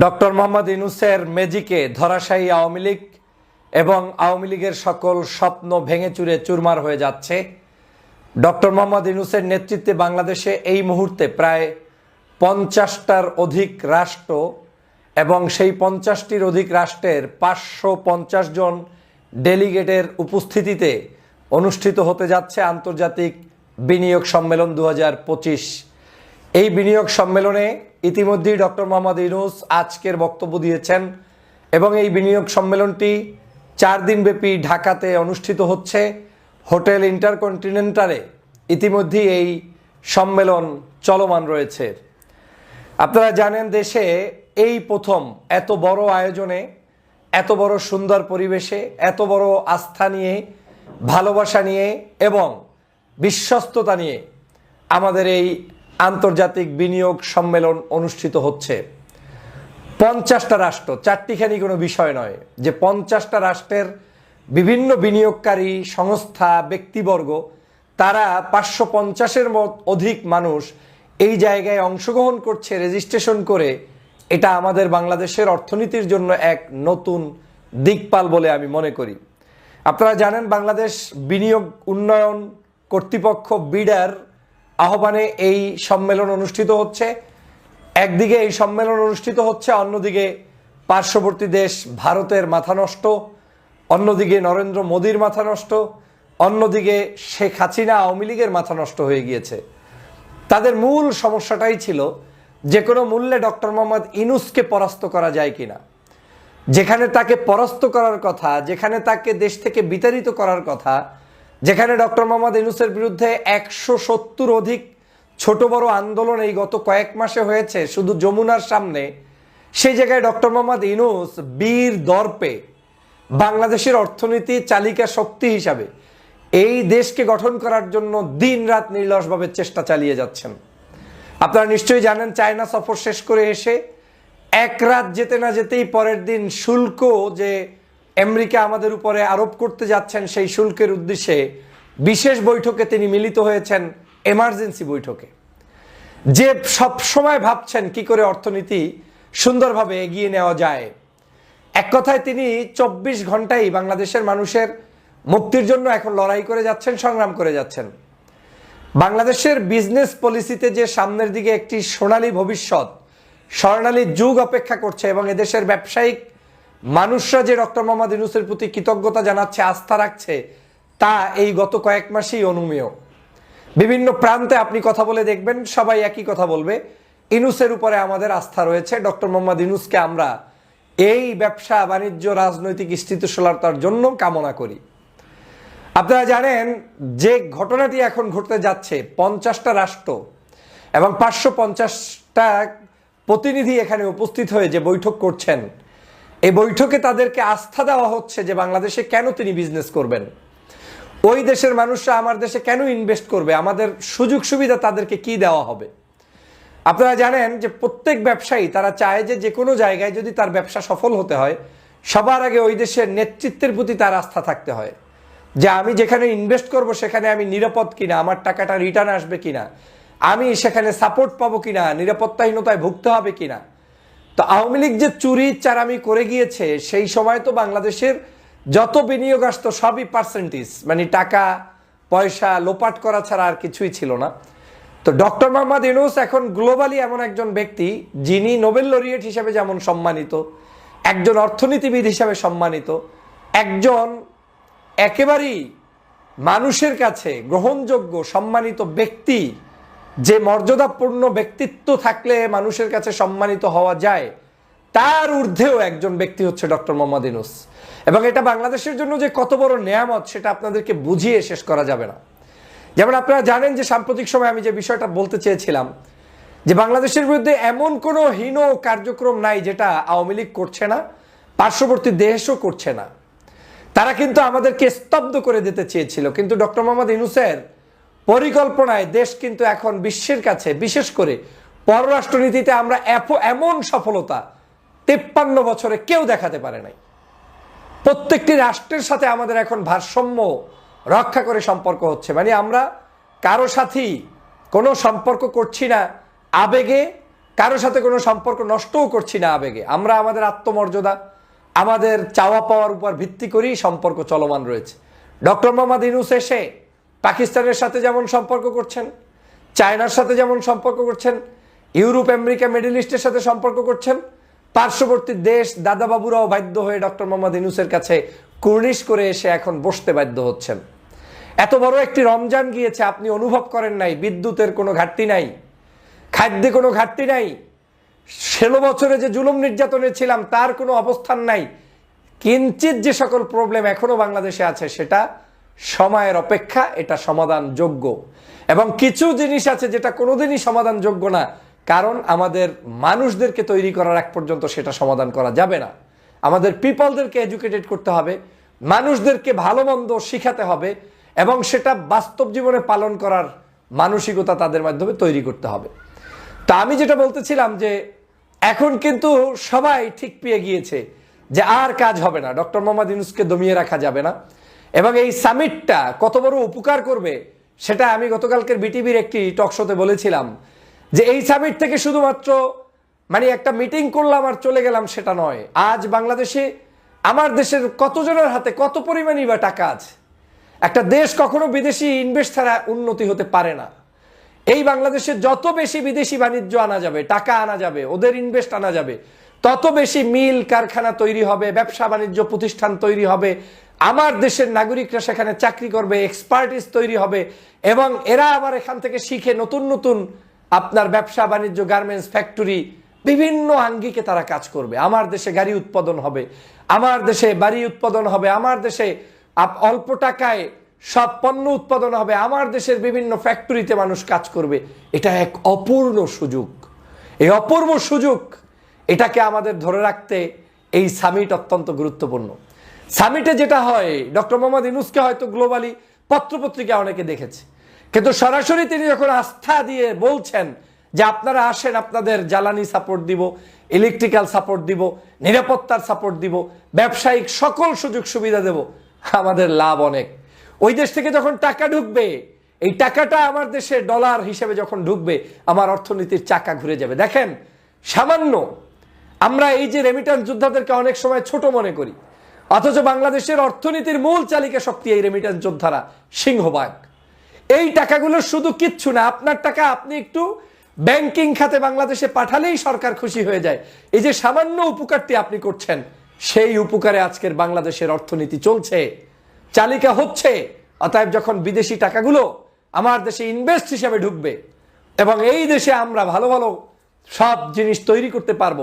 Doctor Mohammad ইনুসের মেজিকে ধরাশায়ী আওয়ামী লীগ এবং আওয়ামী লীগের সকল স্বপ্ন ভেঙে চুরে চুরমার হয়ে যাচ্ছে। ডক্টর মোহাম্মদ ইনুসের নেতৃত্বে বাংলাদেশে এই মুহূর্তে প্রায় পঞ্চাশটার অধিক রাষ্ট্র এবং সেই পঞ্চাশটির অধিক রাষ্ট্রের পাঁচশো পঞ্চাশ জন ডেলিগেটের উপস্থিতিতে অনুষ্ঠিত হতে যাচ্ছে আন্তর্জাতিক বিনিয়োগ সম্মেলন দু হাজার পঁচিশ। এই বিনিয়োগ সম্মেলনে ইতিমধ্যেই ডক্টর মোহাম্মদ ইউনুস আজকের বক্তব্য দিয়েছেন এবং এই বিনিয়োগ সম্মেলনটি চার দিনব্যাপী ঢাকাতে অনুষ্ঠিত হচ্ছে। হোটেল ইন্টারকন্টিনেন্টালে ইতিমধ্যেই এই সম্মেলন চলমান রয়েছে। আপনারা জানেন দেশে এই প্রথম এত বড় আয়োজনে, এত বড় সুন্দর পরিবেশে, এত বড় আস্থা নিয়ে, ভালোবাসা নিয়ে এবং বিশ্বস্ততা নিয়ে আমাদের এই আন্তর্জাতিক বিনিয়োগ সম্মেলন অনুষ্ঠিত হচ্ছে। পঞ্চাশটা রাষ্ট্র, চারটিখানি কোনো বিষয় নয়, যে পঞ্চাশটা রাষ্ট্রের বিভিন্ন বিনিয়োগকারী সংস্থা, ব্যক্তিবর্গ, তারা পাঁচশো পঞ্চাশের মত অধিক মানুষ এই জায়গায় অংশগ্রহণ করছে রেজিস্ট্রেশন করে। এটা আমাদের বাংলাদেশের অর্থনীতির জন্য এক নতুন দিকপাল বলে আমি মনে করি। আপনারা জানেন, বাংলাদেশ বিনিয়োগ উন্নয়ন কর্তৃপক্ষ, বিডার আহ্বানে এই সম্মেলন অনুষ্ঠিত হচ্ছে। একদিকে এই সম্মেলন অনুষ্ঠিত হচ্ছে, অন্যদিকে পার্শ্ববর্তী দেশ ভারতের মাথা নষ্ট, অন্যদিকে নরেন্দ্র মোদীর মাথা নষ্ট, অন্যদিকে শেখ হাসিনা আওয়ামী লীগের মাথা নষ্ট হয়ে গিয়েছে। তাদের মূল সমস্যাটাই ছিল যে কোনো মূল্যে ডক্টর মোহাম্মদ ইনুসকে পরাস্ত করা যায় কিনা। যেখানে তাকে পরাস্ত করার কথা, যেখানে তাকে দেশ থেকে বিতাড়িত করার কথা যেখানে ডক্টর মোহাম্মদ ইনুসের বিরুদ্ধে একশো সত্তর অধিক ছোট বড় আন্দোলন এই গত কয়েক মাসে হয়েছে, শুধু যমুনার সামনে, সেই জায়গায় ডক্টর মোহাম্মদ ইনুস বীর দর্পে বাংলাদেশের অর্থনীতি চালিকা শক্তি হিসাবে এই দেশকে গঠন করার জন্য দিন রাত নির্লসভাবে চেষ্টা চালিয়ে যাচ্ছেন। আপনারা নিশ্চয়ই জানেন, চায়না সফর শেষ করে এসে এক রাত যেতে না যেতেই পরের দিন শুল্ক যে আমেরিকা আমাদের উপরে আরোপ করতে যাচ্ছেন সেই শুল্কের উদ্দেশ্যে। বিশেষ বৈঠকে তিনি মিলিত হয়েছেন এমার্জেন্সি বৈঠকে। যে সব সময় ভাবছেন কি করে অর্থনীতি সুন্দরভাবে এগিয়ে নেওয়া যায়। এক কথায় তিনি চব্বিশ ঘন্টাই বাংলাদেশের মানুষের মুক্তির জন্য এখন লড়াই করে যাচ্ছেন, সংগ্রাম করে যাচ্ছেন। বাংলাদেশের বিজনেস পলিসিতে যে সামনের দিকে একটি সোনালী ভবিষ্যৎ, স্বর্ণালী যুগ অপেক্ষা করছে এবং এদেশের ব্যবসায়িক মানুষরা যে ডক্টর মোহাম্মদ ইউনুসের প্রতি কৃতজ্ঞতা জানাচ্ছে, আস্থা রাখছে, তা এই গত কয়েক মাসেই অনুমেয়। বিভিন্ন প্রান্তে আপনি কথা বলে দেখবেন, সবাই একই কথা বলবে ইনুসের উপরে আমাদের আস্থা রয়েছে, ডক্টর মোহাম্মদ ইনুসকে আমরা এই ব্যবসা, বাণিজ্য, রাজনৈতিক স্থিতিশীলতার জন্য কামনা করি। আপনারা জানেন, যে ঘটনাটি এখন ঘটতে যাচ্ছে, পঞ্চাশটা রাষ্ট্র এবং পাঁচশো পঞ্চাশটা প্রতিনিধি এখানে উপস্থিত হয়ে যে বৈঠক করছেন এই বৈঠকে তাদেরকে আস্থা দেওয়া হচ্ছে যে বাংলাদেশে কেন তিনি বিজনেস করবেন? ওই দেশের মানুষরা আমার দেশে কেন ইনভেস্ট করবে? আমাদের সুযোগ সুবিধা তাদেরকে কি দেওয়া হবে? আপনারা জানেন যে প্রত্যেক ব্যবসায়ী তারা চায় যে যে কোনো জায়গায় যদি তার ব্যবসা সফল হতে হয়, সবার আগে ওই দেশের নেতৃত্বের প্রতি তার আস্থা থাকতে হয়। যে আমি যেখানে ইনভেস্ট করব সেখানে আমি নিরাপদ কিনা, আমার টাকাটা রিটার্ন আসবে কিনা, আমি সেখানে সাপোর্ট পাবো কিনা, নিরাপত্তাহীনতায় ভুগতে হবে কিনা। তো আওয়ামী লীগ যে চুরি চারামি করে গিয়েছে, সেই সময় তো বাংলাদেশের যত বিনিয়োগ আসতো সবই পার্সেন্টেজ মানে টাকা, পয়সা লোপাট করা ছাড়া আর কিছুই ছিল না। তো ডক্টর মোহাম্মদ ইউনুস এখন গ্লোবালি এমন একজন ব্যক্তি, যিনি নোবেল লরিয়েট হিসেবে যেমন সম্মানিত, একজন অর্থনীতিবিদ হিসাবে সম্মানিত, একজন একেবারেই মানুষের কাছে গ্রহণযোগ্য, সম্মানিত ব্যক্তি যে মর্যাদাপূর্ণ ব্যক্তিত্ব থাকলে মানুষের কাছে সম্মানিত হওয়া যায়, তার ঊর্ধ্বেও একজন ব্যক্তি হচ্ছে ডক্টর মোহাম্মদ ইনুস এবং এটা বাংলাদেশের জন্য যে কত বড় নেয়ামত, সেটা আপনাদেরকে বুঝিয়ে শেষ করা যাবে না। যেমন আপনারা জানেন যে সাম্প্রতিক সময় আমি যে বিষয়টা বলতে চেয়েছিলাম, যে বাংলাদেশের বিরুদ্ধে এমন কোনো হীন কার্যক্রম নাই যেটা আওয়ামী লীগ করছে না, পার্শ্ববর্তী দেশও করছে না। তারা কিন্তু আমাদেরকে স্তব্ধ করে দিতে চেয়েছিল। কিন্তু ডক্টর মোহাম্মদ ইনুসের পরিকল্পনায় দেশ কিন্তু এখন বিশ্বের কাছে, বিশেষ করে পররাষ্ট্রনীতিতে আমরা এমন সফলতা তেপ্পান্ন বছরে কেউ দেখাতে পারে নাই। প্রত্যেকটি রাষ্ট্রের সাথে আমাদের এখন ভারসাম্য রক্ষা করে সম্পর্ক হচ্ছে। মানে আমরা কারও সাথেই কোনো সম্পর্ক করছি না আবেগে কারোর সাথে কোনো সম্পর্ক নষ্টও করছি না আবেগে। আমরা আমাদের আত্মমর্যাদা, আমাদের চাওয়া পাওয়ার উপর ভিত্তি করেই সম্পর্ক চলমান রয়েছে। ডক্টর মোহাম্মদ ইনুস এসে পাকিস্তানের সাথে যেমন সম্পর্ক করছেন, চায়নার সাথে যেমন সম্পর্ক করছেন, ইউরোপ, আমেরিকা, মিডল ইস্টের সাথে সম্পর্ক করছেন, পার্শ্ববর্তী দেশ দাদাবাবুরাও বাধ্য হয়ে ডক্টর মোহাম্মদ ইনুসের কাছে কুর্নিশ করে এসে এখন বসতে বাধ্য হচ্ছেন। এত বড় একটি রমজান গিয়েছে, আপনি অনুভব করেন নাই, বিদ্যুতের কোনো ঘাটতি নাই, খাদ্যে কোনো ঘাটতি নাই, ষোলো বছরে যে জুলুম নির্যাতনে ছিলাম, তার কোনো অবস্থান নাই। কিঞ্চিত যে সকল প্রবলেম এখনও বাংলাদেশে আছে, সেটা সময়ের অপেক্ষা, এটা সমাধানযোগ্য। এবং কিছু জিনিস আছে যেটা কোনোদিনই সমাধানযোগ্য না, কারণ আমাদের মানুষদেরকে তৈরি করার এক পর্যন্ত সেটা সমাধান করা যাবে না। আমাদের পিপলদেরকে এডুকেটেড করতে হবে, মানুষদেরকে ভালো মন্দ শিখাতে হবে, এবং সেটা বাস্তব জীবনে পালন করার মানসিকতা তাদের মাধ্যমে তৈরি করতে হবে। তা আমি যেটা বলতেছিলাম যে, এখন কিন্তু সবাই ঠিক পেয়ে গিয়েছে যে আর কাজ হবে না। ডক্টর মোহাম্মদ ইউনুসকে দমিয়ে রাখা যাবে না। এবং এই সামিটটা কত বড় উপকার করবে, সেটা আমি গতকালকের বিটিভির একটি টকশোতে বলেছিলাম, যে এই সামিট থেকে শুধুমাত্র মানে একটা মিটিং করলাম আর চলে গেলাম সেটা নয়। আজ বাংলাদেশে আমার দেশের কতজনের হাতে কত পরিমাণই বা টাকা আছে? একটা দেশ কখনো বিদেশি ইনভেস্ট ছাড়া উন্নতি হতে পারে না। এই বাংলাদেশে যত বেশি বিদেশি বাণিজ্য আনা যাবে, টাকা আনা যাবে, ওদের ইনভেস্ট আনা যাবে, তত বেশি মিল কারখানা তৈরি হবে, ব্যবসা বাণিজ্য প্রতিষ্ঠান তৈরি হবে আমার দেশের নাগরিকরা সেখানে চাকরি করবে এক্সপার্টিস তৈরি হবে এবং এরা আবার এখান থেকে শিখে নতুন নতুন আপনার ব্যবসা, বাণিজ্য গার্মেন্টস ফ্যাক্টরি বিভিন্ন আঙ্গিকে তারা কাজ করবে। আমার দেশে গাড়ি উৎপাদন হবে, আমার দেশে বাড়ি উৎপাদন হবে, আমার দেশে অল্প টাকায় সব পণ্য উৎপাদন হবে, আমার দেশের বিভিন্ন ফ্যাক্টরিতে মানুষ কাজ করবে। এটা এক অপূর্ণ সুযোগ। এই অপূর্ব সুযোগ এটাকে আমাদের ধরে রাখতে এই সামিট অত্যন্ত গুরুত্বপূর্ণ। সামিটে যেটা হয় ডক্টর মোহাম্মদ ইনুসকে হয়তো গ্লোবালি পত্রপত্রিকা অনেকে দেখেছে। কিন্তু সরাসরি তিনি যখন আস্থা দিয়ে বলছেন যে আপনারা আসেন, আপনাদের জ্বালানি সাপোর্ট দিব ইলেকট্রিক্যাল সাপোর্ট দিব, নিরাপত্তার সাপোর্ট দিব, ব্যবসায়িক সকল সুযোগ সুবিধা দেব, আমাদের লাভ অনেক। ওই দেশ থেকে যখন টাকা ঢুকবে, এই টাকাটা আমার দেশে ডলার হিসেবে যখন ঢুকবে, আমার অর্থনীতির চাকা ঘুরে যাবে। দেখেন, সামান্য আমরা এই যে রেমিটান্স যোদ্ধাদেরকে অনেক সময় ছোট মনে করি অথচ বাংলাদেশের অর্থনীতির মূল চালিকা শক্তি এই রেমিটান্স যোদ্ধারা, সিংহবাগ। এই টাকাগুলো শুধু কিচ্ছু না, আপনার টাকা আপনি একটু ব্যাংকিং খাতে বাংলাদেশে পাঠালেই সরকার খুশি হয়ে যায়। এই যে সামান্য উপকারটি আপনি করছেন, সেই উপকারে আজকের বাংলাদেশের অর্থনীতি চলছে, চালিকা হচ্ছে। অতএব যখন বিদেশি টাকাগুলো আমার দেশে ইনভেস্ট হিসেবে ঢুকবে, এবং এই দেশে আমরা ভালো ভালো সব জিনিস তৈরি করতে পারব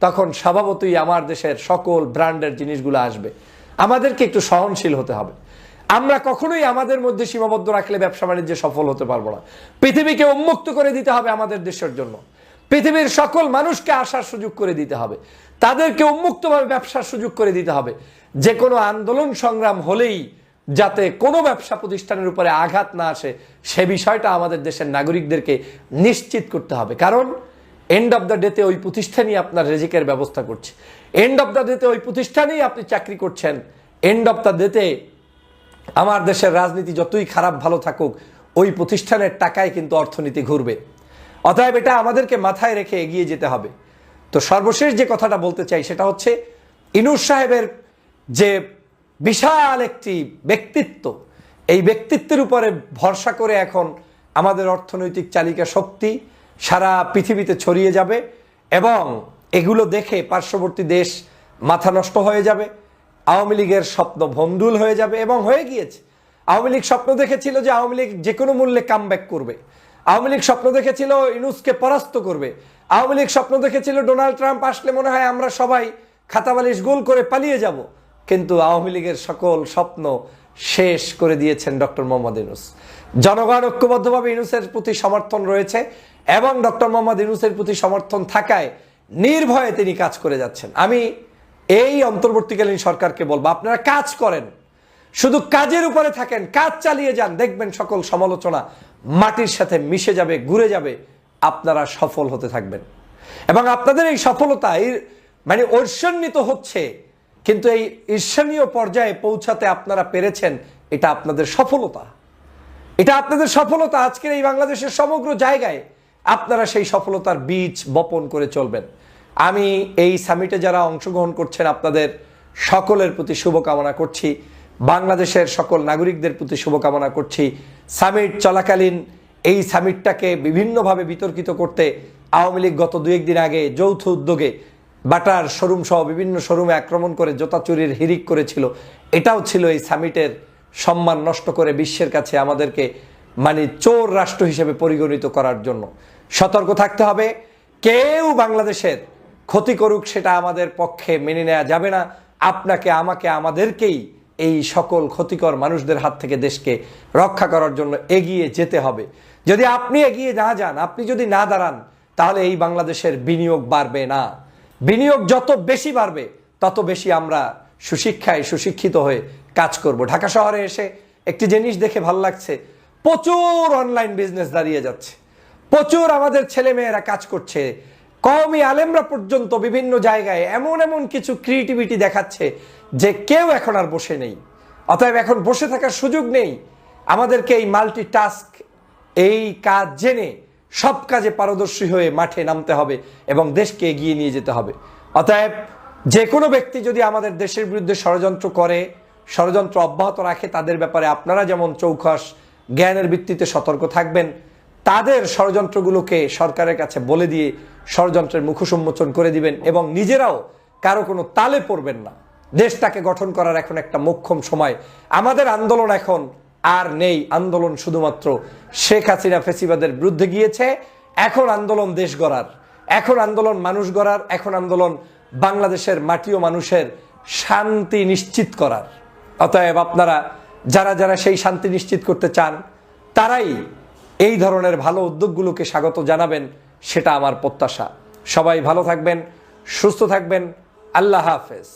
তখন স্বভাবতই আমার দেশের সকল ব্র্যান্ডের জিনিসগুলো আসবে। আমাদেরকে একটু সহনশীল হতে হবে। আমরা কখনোই আমাদের মধ্যে সীমাবদ্ধ রাখলে ব্যবসা বাণিজ্যে সফল হতে পারব না। পৃথিবীকে উন্মুক্ত করে দিতে হবে আমাদের দেশের জন্য। পৃথিবীর সকল মানুষকে আসার সুযোগ করে দিতে হবে। তাদেরকে উন্মুক্তভাবে ব্যবসার সুযোগ করে দিতে হবে। যে কোনো আন্দোলন সংগ্রাম হলেই যাতে কোনো ব্যবসা প্রতিষ্ঠানের উপরে আঘাত না আসে, সে বিষয়টা আমাদের দেশের নাগরিকদেরকে নিশ্চিত করতে হবে। কারণ এন্ড অফ দ্য ডেতে ওই প্রতিষ্ঠানই আপনার রেজিকের ব্যবস্থা করছে। এন্ড অফ দ্য ডেতে ওই প্রতিষ্ঠানেই আপনি চাকরি করছেন। এন্ড অফ দ্য ডেতে আমার দেশের রাজনীতি যতই খারাপ ভালো থাকুক, ওই প্রতিষ্ঠানের টাকায় কিন্তু অর্থনীতি ঘুরবে। অতএব এটা আমাদেরকে মাথায় রেখে এগিয়ে যেতে হবে। তো সর্বশেষ যে কথাটা বলতে চাই সেটা হচ্ছে ইনুর সাহেবের যে বিশাল একটি ব্যক্তিত্ব, এই ব্যক্তিত্বের উপরে ভরসা করে এখন আমাদের অর্থনৈতিক চালিকা শক্তি সারা পৃথিবীতে ছড়িয়ে যাবে এবং এগুলো দেখে পার্শ্ববর্তী দেশ মাথা নষ্ট হয়ে যাবে, আওয়ামী লীগের স্বপ্ন ভণ্ডুল হয়ে যাবে এবং হয়ে গিয়েছে। আওয়ামী লীগ স্বপ্ন দেখেছিল যে আওয়ামী লীগ যে কোনো মূল্যে কাম করবে। আওয়ামী লীগ স্বপ্ন দেখেছিল ইনুসকে পরাস্ত করবে। আওয়ামী লীগ স্বপ্ন দেখেছিল ডোনাল্ড ট্রাম্প আসলে মনে হয় আমরা সবাই খাতাবালিশ গোল করে পালিয়ে যাব। কিন্তু আওয়ামী লীগের সকল স্বপ্ন শেষ করে দিয়েছেন ডক্টর মোহাম্মদ ইনুস জনগণ ঐক্যবদ্ধভাবে ইনুসের প্রতি সমর্থন রয়েছে এবং ডক্টর মোহাম্মদ ইনুসের প্রতি সমর্থন থাকায় নির্ভয়ে তিনি কাজ করে যাচ্ছেন। আমি এই অন্তর্বর্তীকালীন সরকারকে বলব, আপনারা কাজ করেন। শুধু কাজের উপরে থাকেন, কাজ চালিয়ে যান। দেখবেন সকল সমালোচনা মাটির সাথে মিশে যাবে, ঘুরে যাবে। আপনারা সফল হতে থাকবেন। এবং আপনাদের এই সফলতা মানে ঐশ্বন্বিত হচ্ছে, কিন্তু এই ঈর্ষণীয় পর্যায়ে পৌঁছাতে আপনারা পেরেছেন, এটা আপনাদের সফলতা। এটা আপনাদের সফলতা আজকের এই বাংলাদেশের সমগ্র জায়গায়। আপনারা সেই সফলতার বীজ বপন করে চলবেন। আমি এই সামিটে যারা অংশগ্রহণ করছেন, আপনাদের সকলের প্রতি শুভকামনা করছি। বাংলাদেশের সকল নাগরিকদের প্রতি শুভকামনা করছি। সামিট চলাকালীন এই সামিটটাকে বিভিন্নভাবে বিতর্কিত করতে আওয়ামী লীগ গত দু একদিন আগে যৌথ উদ্যোগে বাটার শোরুম সহ বিভিন্ন শোরুমে আক্রমণ করে জোতা চুরির হিরিক করেছিল। এটাও ছিল এই সামিটের সম্মান নষ্ট করে বিশ্বের কাছে আমাদেরকে মানে চোর রাষ্ট্র হিসেবে পরিগণিত করার জন্য। সতর্ক থাকতে হবে। কেউ বাংলাদেশের ক্ষতি করুক সেটা আমাদের পক্ষে মেনে নেওয়া যাবে না। আপনাকে, আমাকে, আমাদেরকেই এই সকল ক্ষতিকর মানুষদের হাত থেকে দেশকে রক্ষা করার জন্য এগিয়ে যেতে হবে। যদি আপনি এগিয়ে না যান, আপনি যদি না দাঁড়ান, তাহলে এই বাংলাদেশের বিনিয়োগ বাড়বে না। বিনিয়োগ যত বেশি বাড়বে, তত বেশি আমরা সুশিক্ষায় সুশিক্ষিত হয়ে কাজ করব। ঢাকা শহরে এসে একটি জিনিস দেখে ভালো লাগছে। প্রচুর অনলাইন বিজনেস দাঁড়িয়ে যাচ্ছে। প্রচুর আমাদের ছেলে মেয়েরা কাজ করছে। কমই আলেমরা পর্যন্ত বিভিন্ন জায়গায় এমন এমন কিছু ক্রিয়েটিভিটি দেখাচ্ছে যে কেউ এখন আর বসে নেই। অতএব এখন বসে থাকার সুযোগ নেই। আমাদেরকে এই মাল্টি টাস্ক এই কাজ জেনে সব কাজে পারদর্শী হয়ে মাঠে নামতে হবে এবং দেশকে এগিয়ে নিয়ে যেতে হবে। অতএব যে কোনো ব্যক্তি যদি আমাদের দেশের বিরুদ্ধে ষড়যন্ত্র করে ষড়যন্ত্র অব্যাহত রাখে তাদের ব্যাপারে আপনারা যেমন চৌখাস জ্ঞানের ভিত্তিতে সতর্ক থাকবেন, তাদের ষড়যন্ত্রগুলোকে সরকারের কাছে বলে দিয়ে ষড়যন্ত্রের মুখোশ উন্মোচন করে দিবেন এবং নিজেরাও কারও কোনো তালে পড়বেন না। দেশটাকে গঠন করার এখন একটা মোক্ষম সময়। আমাদের আন্দোলন এখন আর নেই। আন্দোলন শুধুমাত্র শেখ হাসিনা ফেসিবাদের বিরুদ্ধে গিয়েছে। এখন আন্দোলন দেশ গড়ার। এখন আন্দোলন মানুষ গড়ার। এখন আন্দোলন বাংলাদেশের মাটি ও মানুষের শান্তি নিশ্চিত করার। অতএব আপনারা যারা যারা সেই শান্তি নিশ্চিত করতে চান, তারাই এই ধরনের ভালো উদ্যোগগুলোকে স্বাগত জানাবেন, সেটা আমার প্রত্যাশা। সবাই ভালো থাকবেন, সুস্থ থাকবেন। আল্লাহ হাফেজ।